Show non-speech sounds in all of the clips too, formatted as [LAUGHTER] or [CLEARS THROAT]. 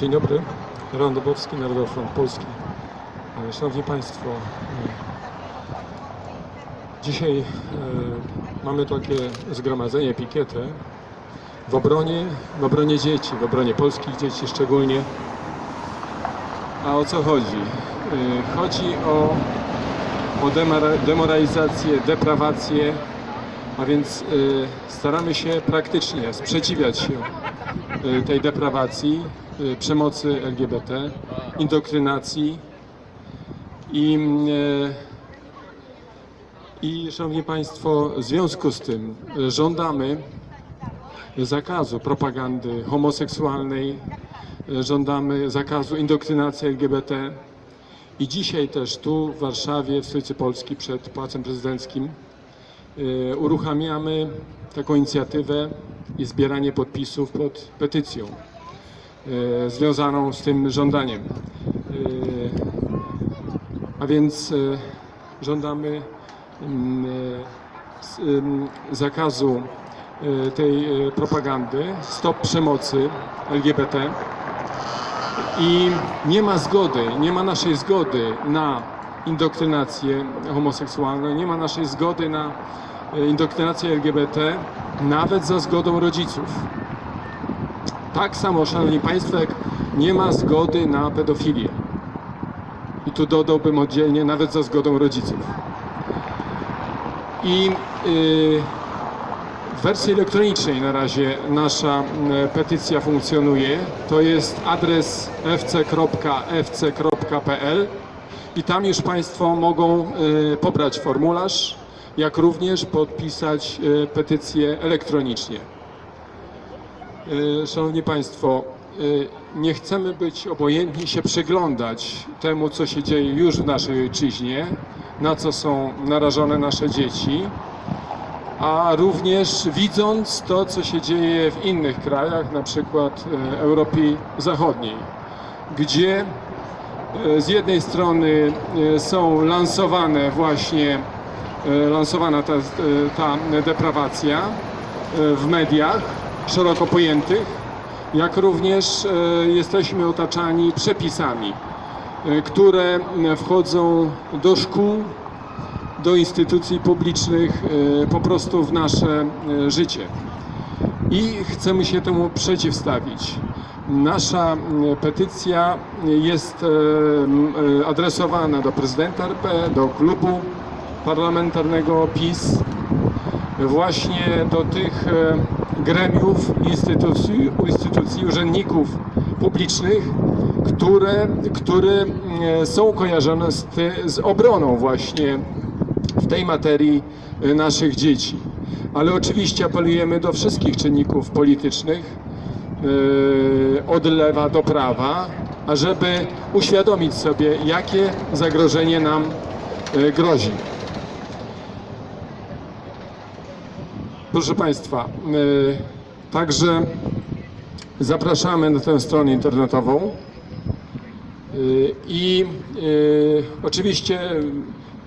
Dzień dobry, Roland Dąbrowski, Narodowy Front Polski. E, Szanowni Państwo, e, dzisiaj e, mamy takie zgromadzenie, pikietę w obronie, w obronie dzieci, w obronie polskich dzieci szczególnie. A o co chodzi? Chodzi o, o demora- demoralizację, deprawację, a więc staramy się praktycznie sprzeciwiać się tej deprawacji, przemocy LGBT, indoktrynacji. I, e, i Szanowni Państwo, w związku z tym e, żądamy zakazu propagandy homoseksualnej, żądamy zakazu indoktrynacji LGBT i dzisiaj też tu w Warszawie, w stolicy Polski przed Pałacem Prezydenckim uruchamiamy taką inicjatywę i zbieranie podpisów pod petycją związaną z tym żądaniem. E, A więc e, żądamy mm, e, ym, zakazu e, tej e, propagandy, stop przemocy LGBT i nie ma zgody, nie ma naszej zgody na indoktrynację homoseksualną, nie ma naszej zgody na e, indoktrynację LGBT, nawet za zgodą rodziców. Tak samo, Szanowni Państwo, jak nie ma zgody na pedofilię. I tu dodałbym oddzielnie, nawet za zgodą rodziców. I y, w wersji elektronicznej na razie nasza y, petycja funkcjonuje. To jest adres fc.fc.pl i tam już Państwo mogą y, pobrać formularz, jak również podpisać petycję elektronicznie. Y, Szanowni Państwo, y, nie chcemy być obojętni się przyglądać temu, co się dzieje już w naszej ojczyźnie, na co są narażone nasze dzieci, a również widząc to, co się dzieje w innych krajach, na przykład y, Europie Zachodniej, gdzie z jednej strony są lansowane właśnie lansowana ta, ta deprawacja w mediach szeroko pojętych, jak również y, jesteśmy otaczani przepisami, y, które wchodzą do szkół, do instytucji publicznych, y, po prostu w nasze życie i chcemy się temu przeciwstawić. Nasza petycja jest e, e, adresowana do prezydenta RP, do klubu parlamentarnego PiS, właśnie do tych e, gremiów, instytucji, instytucji urzędników publicznych, które, które mm, są kojarzone z, z obroną właśnie w tej materii y, naszych dzieci. Ale oczywiście apelujemy do wszystkich czynników politycznych, y, od lewa do prawa, ażeby uświadomić sobie, jakie zagrożenie nam grozi. Proszę Państwa, y, także zapraszamy na tę stronę internetową. Y, I y, oczywiście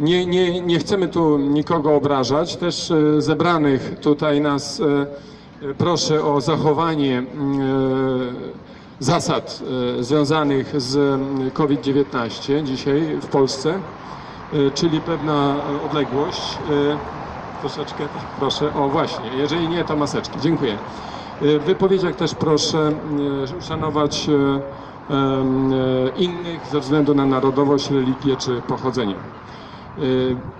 nie, nie, nie chcemy tu nikogo obrażać. Też zebranych tutaj nas proszę o zachowanie zasad związanych z y, COVID-19 dzisiaj w Polsce, czyli pewna odległość. Troszeczkę, proszę, o właśnie, jeżeli nie, to maseczki. Dziękuję. Y, W wypowiedziach też proszę y, uszanować y, innych ze względu na narodowość, religię czy pochodzenie.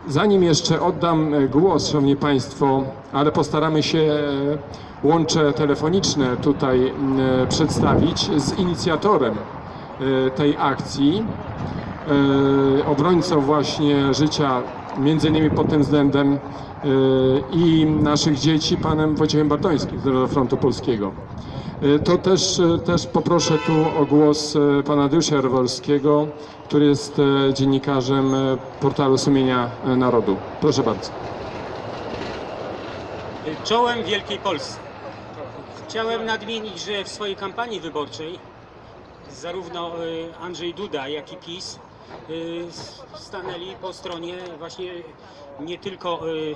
Zanim jeszcze oddam głos, Szanowni Państwo, ale postaramy się łącze telefoniczne tutaj przedstawić z inicjatorem tej akcji, obrońcą właśnie życia, między innymi pod tym względem e, i naszych dzieci, panem Wojciechem Bartońskim z Frontu Polskiego. E, To też, e, też poproszę tu o głos pana Dysza Rowalskiego, który jest dziennikarzem portalu Sumienia Narodu. Proszę bardzo. Czołem Wielkiej Polsce. Chciałem nadmienić, że w swojej kampanii wyborczej zarówno y, Andrzej Duda, jak i PiS y, stanęli po stronie właśnie nie tylko y,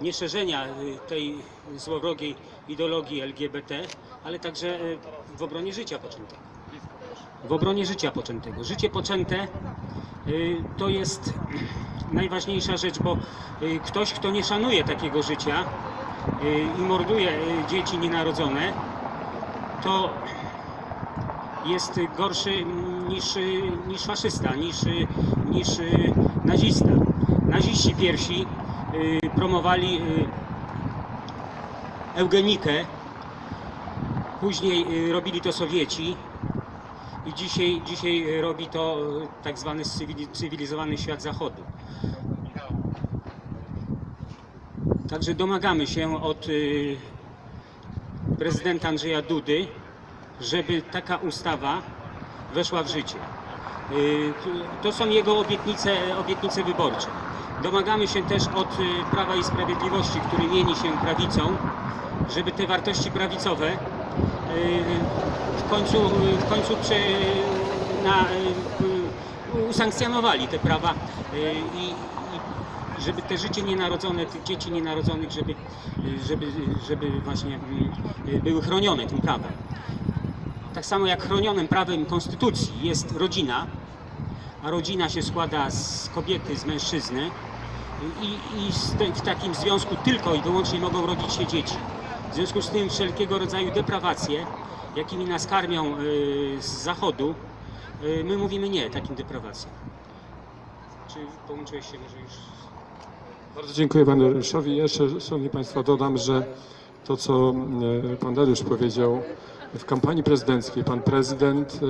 nieszerzenia y, tej złowrogiej ideologii LGBT, ale także y, w obronie życia poczętego. w obronie życia poczętego. Życie poczęte y, to jest najważniejsza rzecz, bo y, ktoś, kto nie szanuje takiego życia y, i morduje y, dzieci nienarodzone, to jest gorszy niż, niż faszysta, niż, niż nazista. Naziści pierwsi y, promowali y, eugenikę, później y, robili to Sowieci i dzisiaj, dzisiaj robi to tak zwany cywili- cywilizowany świat zachodu. Także domagamy się od prezydenta Andrzeja Dudy, żeby taka ustawa weszła w życie. Y, To są jego obietnice, obietnice wyborcze. Domagamy się też od y, Prawa i Sprawiedliwości, który mieni się prawicą, żeby te wartości prawicowe y, w końcu, w końcu prze, na, usankcjonowali te prawa i, i żeby te życie nienarodzone, tych dzieci nienarodzonych, żeby, żeby, żeby właśnie były chronione tym prawem. Tak samo jak chronionym prawem konstytucji jest rodzina, a rodzina się składa z kobiety, z mężczyzny i, i w takim związku tylko i wyłącznie mogą rodzić się dzieci. W związku z tym wszelkiego rodzaju deprawacje, jakimi nas karmią y, z zachodu, y, my mówimy nie takim deprawacjom. Czy połączyłeś się może już? Bardzo dziękuję panu Dariuszowi. Jeszcze, szanowni państwo, dodam, że to, co e, pan Dariusz powiedział, w kampanii prezydenckiej pan prezydent e,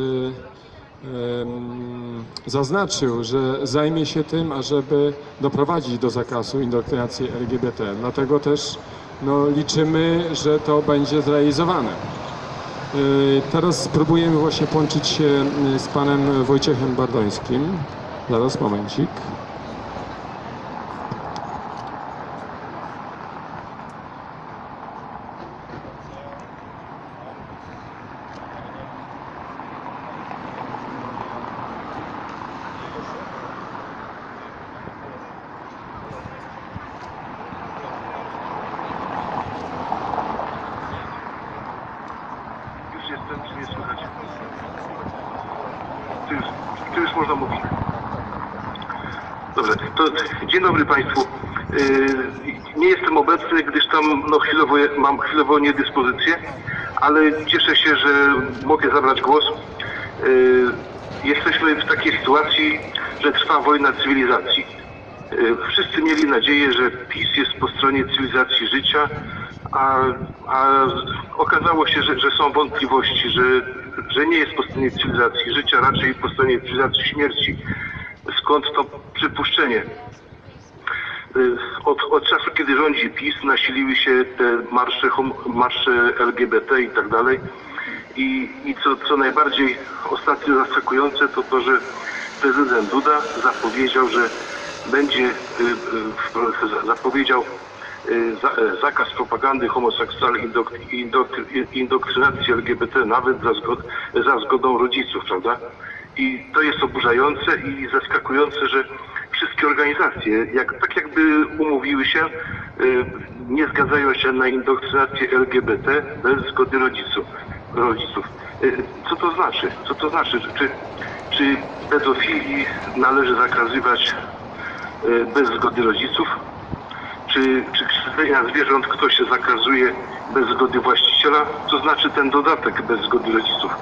em, zaznaczył, że zajmie się tym, ażeby doprowadzić do zakazu indoktrynacji LGBT. Dlatego też no, liczymy, że to będzie zrealizowane. E, Teraz spróbujemy właśnie połączyć się z panem Wojciechem Bardońskim. Zaraz, momencik. Już jestem, czy nie słychać? Tu już, tu już można mówić. Dobrze, to dzień dobry Państwu. Yy, Nie jestem obecny, gdyż tam no, chwilowo, mam chwilowo niedyspozycję, ale cieszę się, że mogę zabrać głos. Yy, Jesteśmy w takiej sytuacji, że trwa wojna cywilizacji. Yy, Wszyscy mieli nadzieję, że PiS jest po stronie cywilizacji życia, a, a okazało się, że, że są wątpliwości, że, że nie jest po stronie cywilizacji życia, raczej po stronie cywilizacji śmierci. Skąd to przypuszczenie? Y, Od, od czasu, kiedy rządzi PiS, nasiliły się te marsze, marsze LGBT i tak dalej. I, i co, co najbardziej ostatnio zaskakujące, to to, że prezydent Duda zapowiedział, że będzie y, y, zapowiedział za, e, zakaz propagandy homoseksualnej indok- indoktrynacji LGBT nawet za, zgod, za zgodą rodziców, prawda? I to jest oburzające i zaskakujące, że wszystkie organizacje, jak, tak jakby umówiły się, y, nie zgadzają się na indoktrynację LGBT bez zgody rodziców. rodziców. Y, Co to znaczy? Co to znaczy? Czy, czy pedofilii należy zakazywać y, bez zgody rodziców? Czy, czy krzywdzenia zwierząt ktoś się zakazuje bez zgody właściciela? Co znaczy ten dodatek bez zgody rodziców?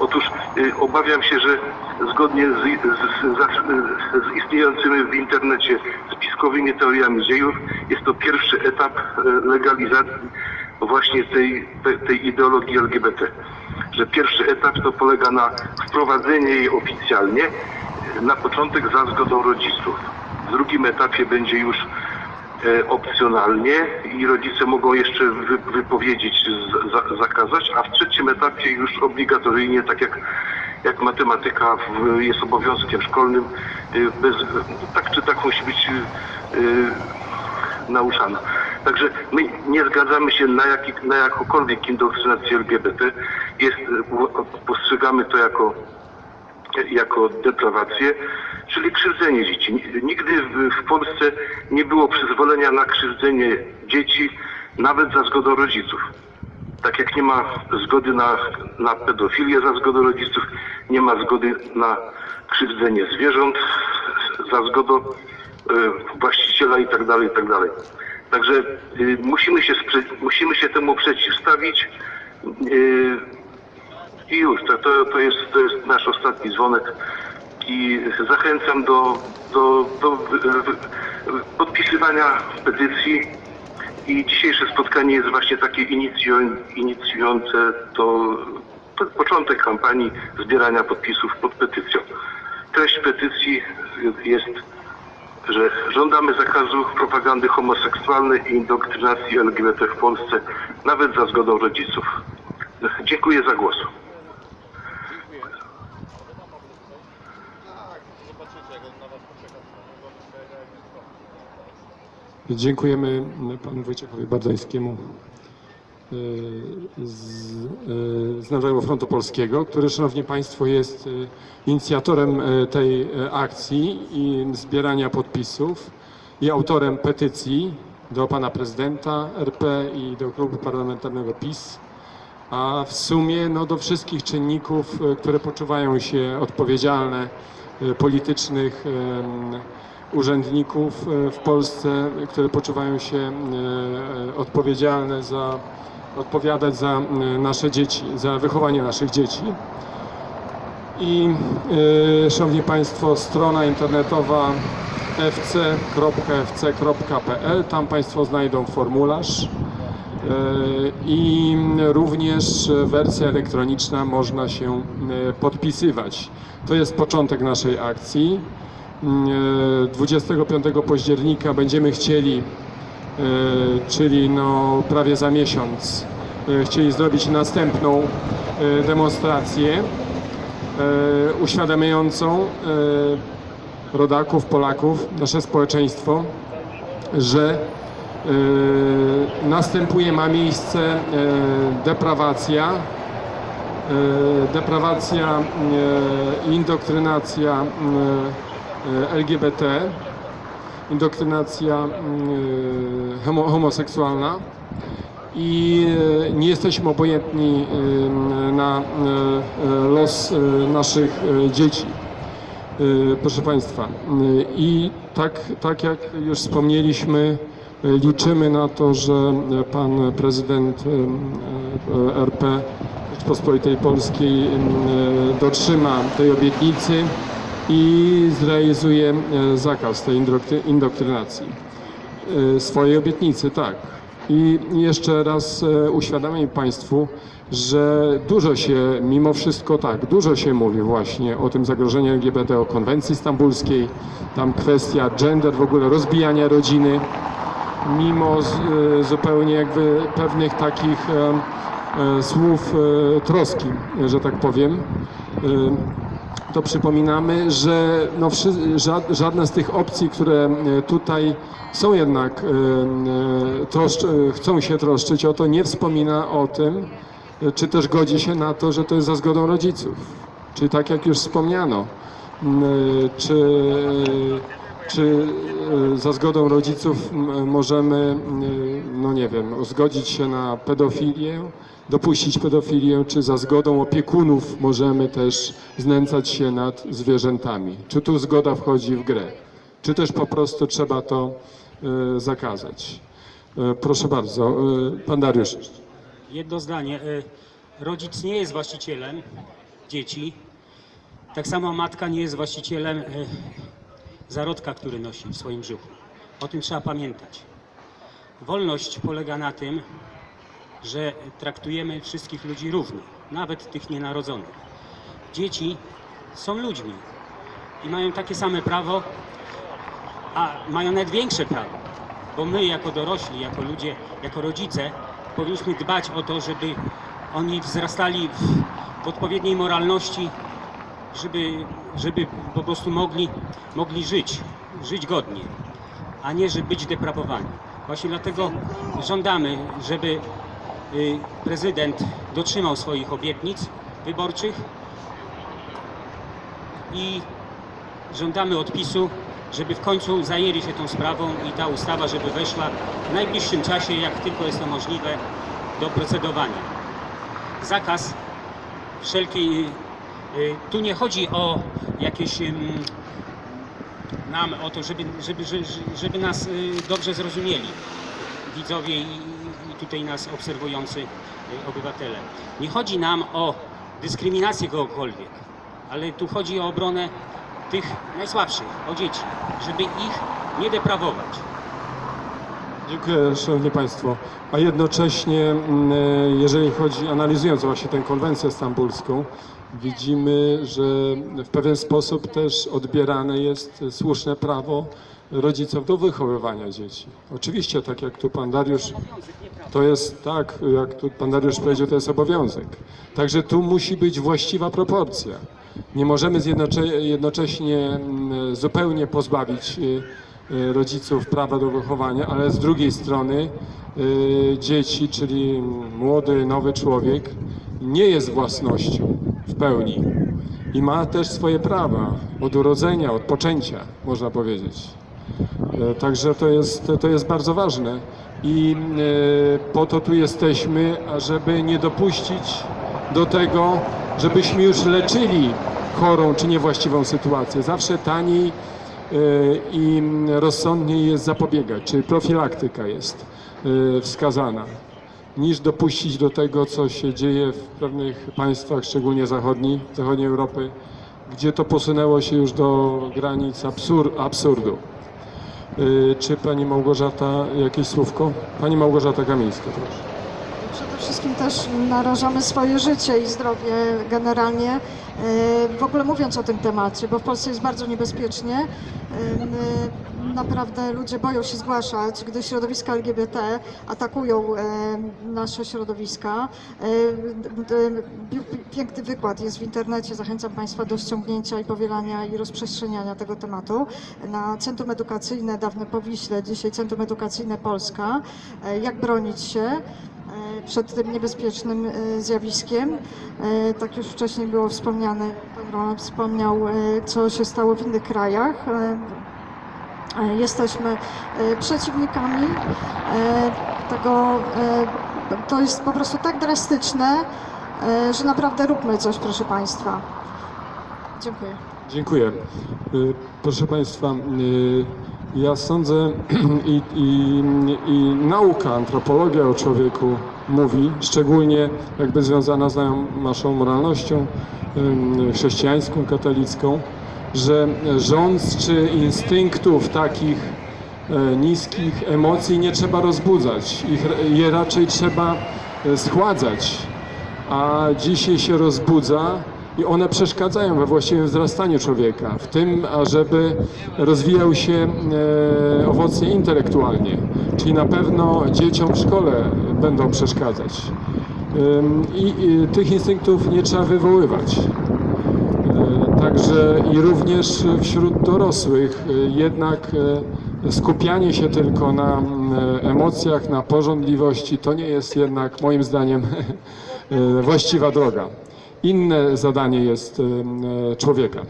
Otóż y, obawiam się, że zgodnie z, z, z, istniejącymi w internecie spiskowymi teoriami dziejów jest to pierwszy etap y, legalizacji właśnie tej, tej, ideologii LGBT. Że pierwszy etap to polega na wprowadzeniu jej oficjalnie, na początek za zgodą rodziców. W drugim etapie będzie już e, opcjonalnie i rodzice mogą jeszcze wy, wypowiedzieć, zakazać, a w trzecim etapie już obligatoryjnie, tak jak, jak matematyka jest obowiązkiem szkolnym, e, bez, tak czy tak musi być e, nauczana. Także my nie zgadzamy się na, jaki, na jakąkolwiek indoktrynację LGBT. Jest, e, postrzegamy to jako jako deprawację, czyli krzywdzenie dzieci. Nigdy w, Polsce nie było przyzwolenia na krzywdzenie dzieci, nawet za zgodą rodziców. Tak jak nie ma zgody na, na pedofilię za zgodą rodziców, nie ma zgody na krzywdzenie zwierząt za zgodą e, właściciela i tak dalej, i tak. Także y, musimy się, musimy się temu przeciwstawić y, i już, to, to, to, jest, to jest nasz ostatni dzwonek i zachęcam do, do, do podpisywania petycji i dzisiejsze spotkanie jest właśnie takie inicju- inicjujące to początek kampanii zbierania podpisów pod petycją. Treść petycji jest, że żądamy zakazu propagandy homoseksualnej i indoktrynacji LGBT w Polsce, nawet za zgodą rodziców. Dziękuję za głos. Dziękujemy panu Wojciechowi Bardańskiemu y, z, y, z Narodowego Frontu Polskiego, który, szanowni państwo, jest y, inicjatorem tej akcji i zbierania podpisów i autorem petycji do pana prezydenta RP i do klubu parlamentarnego PiS. A w sumie no, do wszystkich czynników, e, które poczuwają się odpowiedzialne, e, politycznych urzędników e, w Polsce, które poczuwają się e, odpowiedzialne za, odpowiadać za e, nasze dzieci, za wychowanie naszych dzieci. I Szanowni Państwo, strona internetowa fc.fc.pl, tam Państwo znajdą formularz. I również wersja elektroniczna można się podpisywać. To jest początek naszej akcji. E, 25 października będziemy chcieli, e, czyli no prawie za miesiąc, e, chcieli zrobić następną e, demonstrację uświadamiającą rodaków, Polaków, nasze społeczeństwo, że następuje, ma miejsce deprawacja, deprawacja indoktrynacja LGBT, indoktrynacja e, homo, homoseksualna i e, nie jesteśmy obojętni e, na e, los e, naszych e, dzieci. E, Proszę Państwa, e, i tak, tak jak już wspomnieliśmy, e, liczymy na to, że e, Pan Prezydent e, e, RP Rzeczpospolitej Polskiej e, dotrzyma tej obietnicy i zrealizuje e, zakaz tej indoktrynacji. E, swojej obietnicy, tak. I jeszcze raz e, uświadamiam Państwu, że dużo się, mimo wszystko tak, dużo się mówi właśnie o tym zagrożeniu LGBT, o konwencji stambulskiej, tam kwestia gender, w ogóle rozbijania rodziny, mimo zupełnie jakby pewnych takich słów troski, że tak powiem. To przypominamy, że no, wszy- ża- żadne z tych opcji, które e, tutaj są jednak, e, e, chcą się troszczyć o to, nie wspomina o tym, czy też godzi się na to, że to jest za zgodą rodziców. Czyli tak jak już wspomniano, czy, czy za zgodą rodziców możemy, no nie wiem, zgodzić się na pedofilię, dopuścić pedofilię, czy za zgodą opiekunów możemy też znęcać się nad zwierzętami. Czy tu zgoda wchodzi w grę? Czy też po prostu trzeba to e, zakazać? E, proszę bardzo, e, pan Dariusz. Jedno zdanie. y, Rodzic nie jest właścicielem dzieci. Tak samo matka nie jest właścicielem y, zarodka, który nosi w swoim brzuchu. O tym trzeba pamiętać. Wolność polega na tym, że traktujemy wszystkich ludzi równo, nawet tych nienarodzonych. Dzieci są ludźmi i mają takie same prawo, a mają nawet większe prawo, bo my jako dorośli, jako ludzie, jako rodzice powinniśmy dbać o to, żeby oni wzrastali w, w odpowiedniej moralności, żeby, żeby po prostu mogli, mogli żyć, żyć godnie, a nie żeby być deprawowani. Właśnie dlatego żądamy, żeby prezydent dotrzymał swoich obietnic wyborczych i żądamy odpisu, żeby w końcu zajęli się tą sprawą i ta ustawa, żeby weszła w najbliższym czasie, jak tylko jest to możliwe, do procedowania. Zakaz wszelkiej Y, Tu nie chodzi o jakieś nam o to, żeby, żeby, żeby, żeby nas y, dobrze zrozumieli widzowie tutaj nas obserwujący y, obywatele. Nie chodzi nam o dyskryminację kogokolwiek, ale tu chodzi o obronę tych najsłabszych, o dzieci, żeby ich nie deprawować. Dziękuję, Szanowni Państwo. A jednocześnie, mm, e, jeżeli chodzi, analizując właśnie tę konwencję stambulską, widzimy, że w pewien sposób też odbierane jest słuszne prawo rodziców do wychowywania dzieci. Oczywiście, tak jak tu pan Dariusz To jest tak, jak tu pan Dariusz powiedział, to jest obowiązek. Także tu musi być właściwa proporcja. Nie możemy jednocześnie mm, zupełnie pozbawić y, y, rodziców prawa do wychowania, ale z drugiej strony y, dzieci, czyli młody, nowy człowiek nie jest własnością w pełni i ma też swoje prawa od urodzenia, od poczęcia, można powiedzieć. E, Także to jest, to jest bardzo ważne i e, po to tu jesteśmy, ażeby nie dopuścić do tego, żebyśmy już leczyli chorą czy niewłaściwą sytuację. Zawsze taniej e, i rozsądniej jest zapobiegać, czyli profilaktyka jest wskazana, niż dopuścić do tego, co się dzieje w pewnych państwach, szczególnie zachodniej, zachodniej Europy, gdzie to posunęło się już do granic absur, absurdu. Y, Czy pani Małgorzata jakieś słówko? Pani Małgorzata Kamińska, proszę. Przede wszystkim też narażamy swoje życie i zdrowie generalnie, e, w ogóle mówiąc o tym temacie, bo w Polsce jest bardzo niebezpiecznie. E, Naprawdę ludzie boją się zgłaszać, gdy środowiska LGBT atakują e, nasze środowiska. E, d- Piękny wykład jest w internecie, zachęcam Państwa do ściągnięcia i powielania i rozprzestrzeniania tego tematu na Centrum Edukacyjne Dawne Powiśle, dzisiaj Centrum Edukacyjne Polska. E, Jak bronić się? e, przed tym niebezpiecznym e, zjawiskiem. E, Tak już wcześniej było wspomniane, pan Roland wspomniał, e, co się stało w innych krajach. E, Jesteśmy e, przeciwnikami e, tego. To jest po prostu tak drastyczne, że naprawdę róbmy coś, proszę Państwa. Dziękuję. Dziękuję. Proszę Państwa, ja sądzę [CLEARS THROAT] i, i, i nauka, antropologia o człowieku mówi, szczególnie jakby związana z naszą- moralnością chrześcijańską, katolicką, że rządz czy instynktów takich e, niskich emocji nie trzeba rozbudzać, ich, je raczej trzeba e, schładzać a dzisiaj się rozbudza i one przeszkadzają we właściwym wzrastaniu człowieka, w tym, ażeby rozwijał się e, owocnie intelektualnie. Czyli na pewno dzieciom w szkole będą przeszkadzać. I tych instynktów nie trzeba wywoływać. E, Także i również wśród dorosłych e, jednak e, skupianie się tylko na mm, emocjach, na porządliwości to nie jest jednak moim zdaniem [LAUGHS] e, właściwa droga. Inne zadanie jest e, człowieka.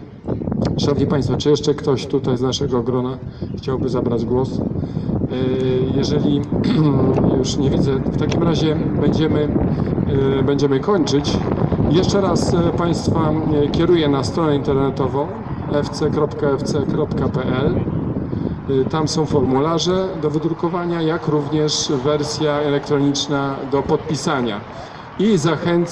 Szanowni Państwo, czy jeszcze ktoś tutaj z naszego grona chciałby zabrać głos? E, Jeżeli [CLEARS THROAT] już nie widzę, w takim razie będziemy, e, będziemy kończyć. Jeszcze raz e, Państwa kieruję na stronę internetową fc.fc.pl. Y, Tam są formularze do wydrukowania, jak również wersja elektroniczna do podpisania. I zachęcam